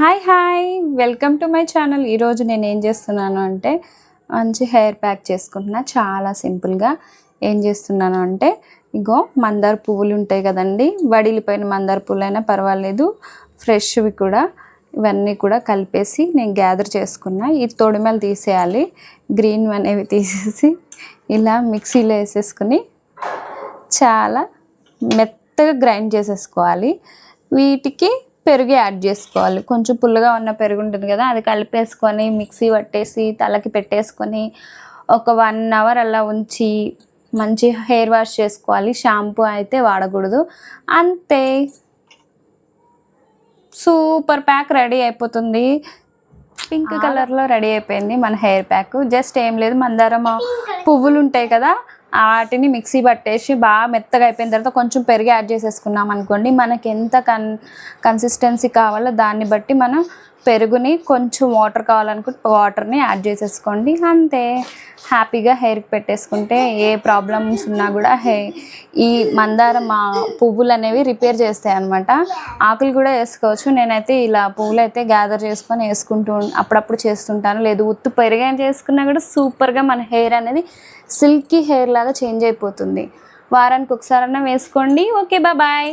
Hi hi welcome to my channel ఈరోజు నేను ఏం చేస్తున్నాను అంటే మంచి హెయిర్ ప్యాక్ చేసుకుంటున్నా. చాలా సింపుల్గా ఏం చేస్తున్నాను అంటే ఇగో మందార పువ్వులు ఉంటాయి కదండి. వడిలిపోయిన మందార పువ్వులు అయినా పర్వాలేదు. ఫ్రెష్వి కూడా ఇవన్నీ కూడా కలిపేసి నేను గ్యాదర్ చేసుకున్నా. ఈ తొడిమలు తీసేయాలి. గ్రీన్ అనేవి తీసేసి ఇలా మిక్సీలో వేసేసుకుని చాలా మెత్తగా గ్రైండ్ చేసేసుకోవాలి. వీటికి పెరుగు యాడ్ చేసుకోవాలి. కొంచెం పుల్లగా ఉన్న పెరుగు ఉంటుంది కదా అది కలిపేసుకొని మిక్సీ పట్టేసి తలకి పెట్టేసుకొని ఒక వన్ అవర్ అలా ఉంచి మంచి హెయిర్ వాష్ చేసుకోవాలి. షాంపూ అయితే వాడకూడదు. అంతే. సూపర్ ప్యాక్ రెడీ అయిపోతుంది. పింక్ కలర్లో రెడీ అయిపోయింది మన హెయిర్ ప్యాక్. జస్ట్ ఏం లేదు మందారం పువ్వులు ఉంటాయి కదా వాటిని మిక్సీ పట్టేసి బాగా మెత్తగా అయిపోయిన తర్వాత కొంచెం పెరిగి యాడ్ చేసేసుకున్నాం అనుకోండి. మనకి ఎంత కన్ కన్సిస్టెన్సీ కావాలో దాన్ని బట్టి మనం పెరుగుని కొంచెం వాటర్ కావాలనుకుంటే వాటర్ని యాడ్ చేసేసుకోండి. అంతే. హ్యాపీగా హెయిర్కి పెట్టేసుకుంటే ఏ ప్రాబ్లమ్స్ ఉన్నా కూడా హే ఈ మందారం మా పువ్వులు అనేవి రిపేర్ చేస్తాయి అనమాట ఆకులు కూడా వేసుకోవచ్చు. నేనైతే ఇలా పువ్వులు అయితే గ్యాదర్ చేసుకొని వేసుకుంటూ అప్పుడప్పుడు చేస్తుంటాను. లేదు ఉత్తు పెరుగు చేసుకున్నా కూడా సూపర్గా మన హెయిర్ అనేది సిల్కీ హెయిర్ లాగా చేంజ్ అయిపోతుంది. వారానికి ఒకసారన్నా వేసుకోండి. Okay bye.